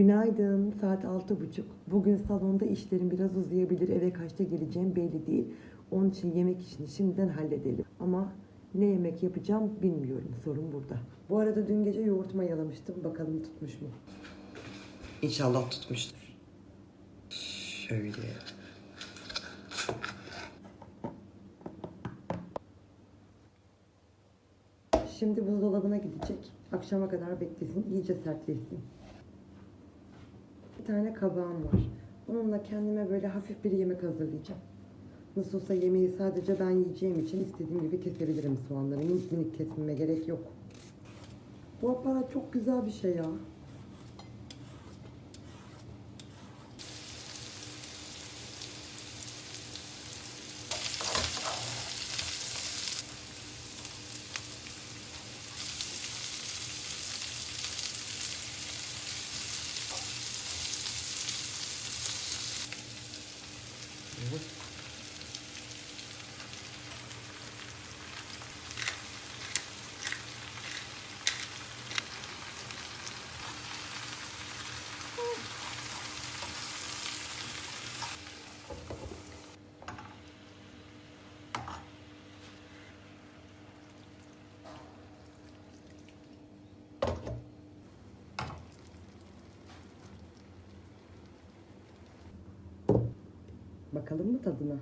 Günaydın, saat altı buçuk. Bugün salonda işlerim biraz uzayabilir, eve kaçta geleceğim belli değil. Onun için yemek işini şimdiden halledelim. Ama ne yemek yapacağım bilmiyorum, sorun burada. Bu arada dün gece yoğurt mayalamıştım, bakalım tutmuş mu? İnşallah tutmuştur. Şöyle. Şimdi buzdolabına gidecek. Akşama kadar beklesin, iyice sertleşsin. Bir tane kabağım var. Onunla kendime böyle hafif bir yemek hazırlayacağım. Nasıl olsa yemeği sadece ben yiyeceğim için istediğim gibi kesebilirim soğanları. Minik minik kesmeme gerek yok. Bu aparat çok güzel bir şey ya. вот. Bakalım mı tadına?